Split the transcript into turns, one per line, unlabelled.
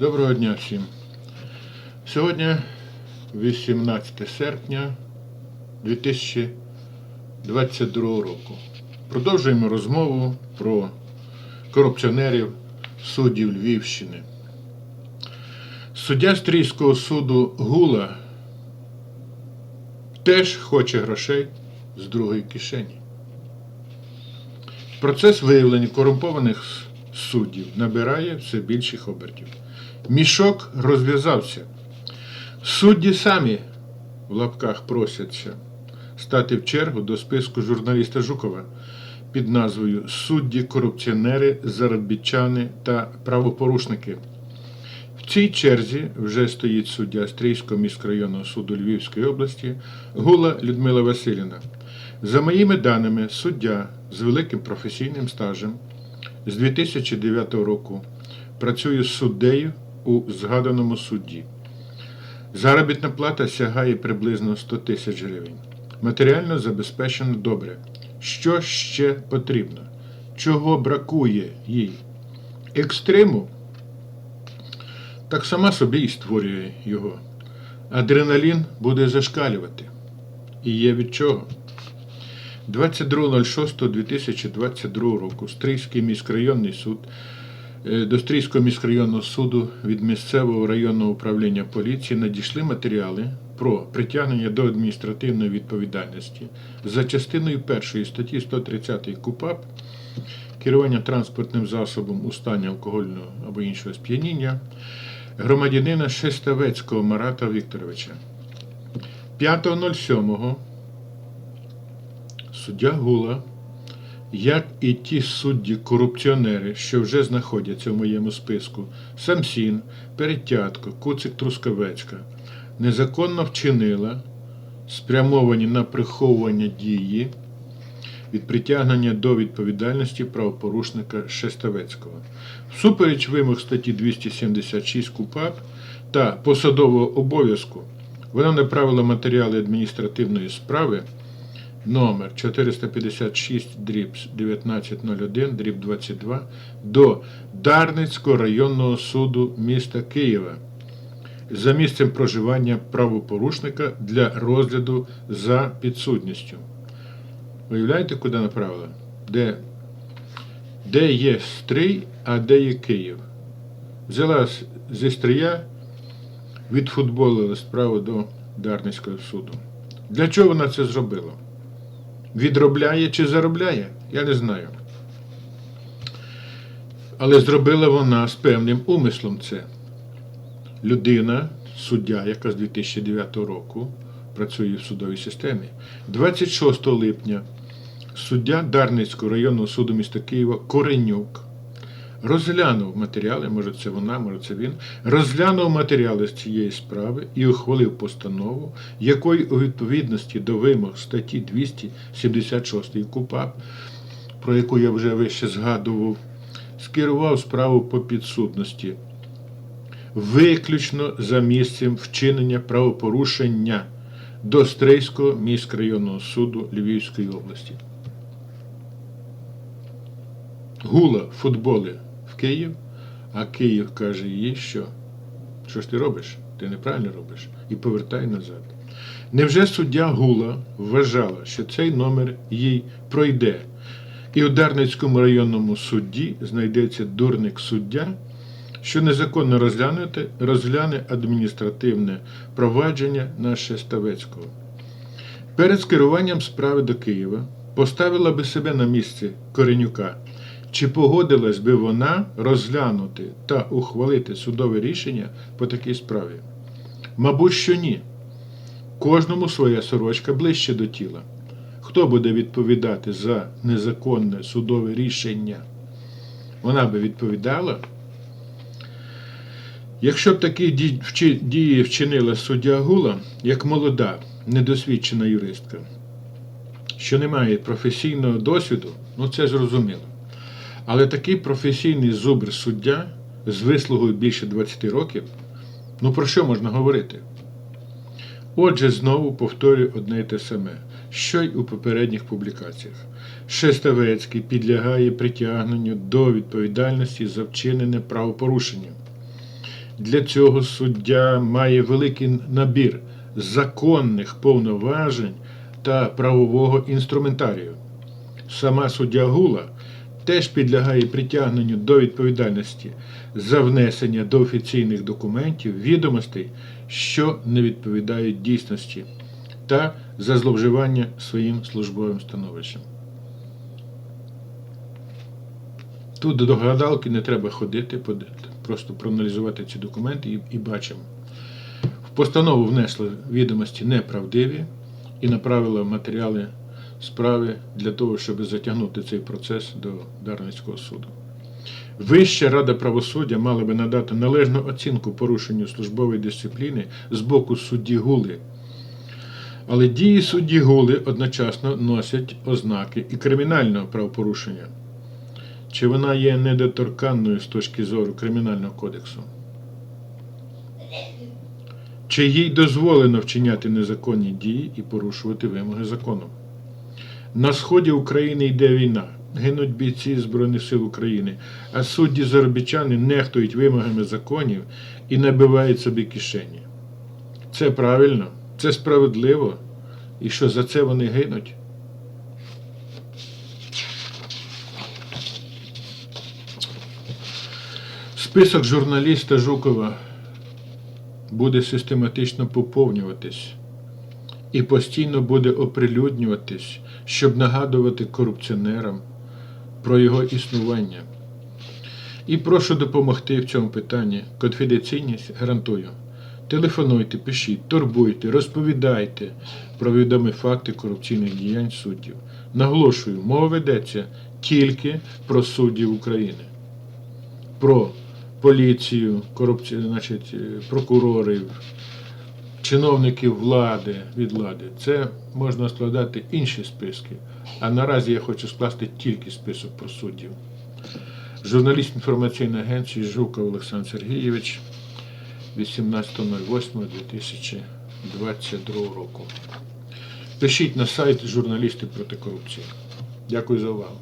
Доброго дня всім. Сьогодні 18 серпня 2022 року. Продовжуємо розмову про корупціонерів суддів Львівщини. Суддя Стрійського суду Гула теж хоче грошей з другої кишені. Процес виявлення корумпованих суддів набирає все більших обертів. Мішок розв'язався. Судді самі в лапках просяться стати в чергу до списку журналіста Жукова під назвою Судді, корупціонери, заробітчани та правопорушники. В цій черзі вже стоїть суддя Стрийського міськрайонного суду Львівської області Гула Людмила Васильівна. За моїми даними, суддя з великим професійним стажем з 2009 року працює суддею у згаданому судді. Заробітна плата сягає приблизно 100 тисяч гривень. Матеріально забезпечено добре. Що ще потрібно? Чого бракує їй? Екстриму? Так сама собі і створює його. Адреналін буде зашкалювати. І є від чого. 22.06.2022 року Стрийський міськрайонний суд до Стрийського міськрайонного суду від місцевого районного управління поліції надійшли матеріали про притягнення до адміністративної відповідальності за частиною першої статті 130 КУПАП керування транспортним засобом у стані алкогольного або іншого сп'яніння громадянина Шеставецького Марата Вікторовича. 5.07 суддя Гула, як і ті судді-корупціонери, що вже знаходяться в моєму списку, Самсін, Перетятко, Куцик Трускавецька, незаконно вчинила, спрямовані на приховування дії від притягнення до відповідальності правопорушника Шеставецького. Всупереч вимог статті 276 КУПАП та посадового обов'язку вона направила матеріали адміністративної справи номер 456 дріб 1901 дріб 22 до Дарницького районного суду міста Києва за місцем проживання правопорушника для розгляду за підсудністю. Уявляєте, куди направила? Де, де є Стрий, а де є Київ? Взяла зі Стрия, відфутболила справу до Дарницького суду. Для чого вона це зробила? Відробляє чи заробляє? Я не знаю. Але зробила вона з певним умислом це. Людина, суддя, яка з 2009 року працює в судовій системі. 26 липня суддя Дарницького районного суду міста Києва Коренюк розглянув матеріали, може це вона, може це він, розглянув матеріали з цієї справи і ухвалив постанову, якою у відповідності до вимог статті 276 КУПАП, про яку я вже вище згадував, скерував справу по підсудності виключно за місцем вчинення правопорушення до Стрийського міськрайонного суду Львівської області. Гула футболи Київ, а Київ каже їй, що що ж ти робиш? Ти неправильно робиш. І повертай назад. Невже суддя Гула вважала, що цей номер їй пройде, і у Дарницькому районному судді знайдеться дурник суддя, що незаконно розглянути, розгляне адміністративне провадження на Шеставецького. Перед скеруванням справи до Києва поставила би себе на місце Коренюка, чи погодилась би вона розглянути та ухвалити судове рішення по такій справі? Мабуть, що ні. Кожному своя сорочка ближче до тіла. Хто буде відповідати за незаконне судове рішення? Вона би відповідала. Якщо б такі дії вчинила суддя Гула, як молода, недосвідчена юристка, що не має професійного досвіду, ну це зрозуміло. Але такий професійний зубр суддя з вислугою більше 20 років, ну про що можна говорити? Отже, знову повторюю одне й те саме, що й у попередніх публікаціях. Шеставецький підлягає притягненню до відповідальності за вчинене правопорушення. Для цього суддя має великий набір законних повноважень та правового інструментарію. Сама суддя Гула теж підлягає притягненню до відповідальності за внесення до офіційних документів відомостей, що не відповідають дійсності, та за зловживання своїм службовим становищем. Тут до гадалки не треба ходити, просто проаналізувати ці документи і, і бачимо. В постанову внесли відомості неправдиві і направили матеріали справи для того, щоб затягнути цей процес до Дарницького суду. Вища рада правосуддя мала би надати належну оцінку порушенню службової дисципліни з боку судді Гули. Але дії судді Гули одночасно носять ознаки і кримінального правопорушення. Чи вона є недоторканною з точки зору Кримінального кодексу? Чи їй дозволено вчиняти незаконні дії і порушувати вимоги закону? На сході України йде війна, гинуть бійці Збройних сил України, а судді заробітчани нехтують вимогами законів і набивають собі кишені. Це правильно, це справедливо. І що за це вони гинуть? Список журналіста Жукова буде систематично поповнюватись і постійно буде оприлюднюватись, щоб нагадувати корупціонерам про його існування. І прошу допомогти в цьому питанні. Конфіденційність гарантую. Телефонуйте, пишіть, турбуйте, розповідайте про відомі факти корупційних діянь суддів. Наголошую, мова ведеться тільки про суддів України, про поліцію, корупцію, значить, е, прокурорів, чиновників влади від влади. Це можна складати інші списки. А наразі я хочу скласти тільки список про суддів. Журналіст інформаційної агенції Жуков Олександр Сергійович 18.08.2022 року. Пишіть на сайт журналісти проти корупції. Дякую за увагу.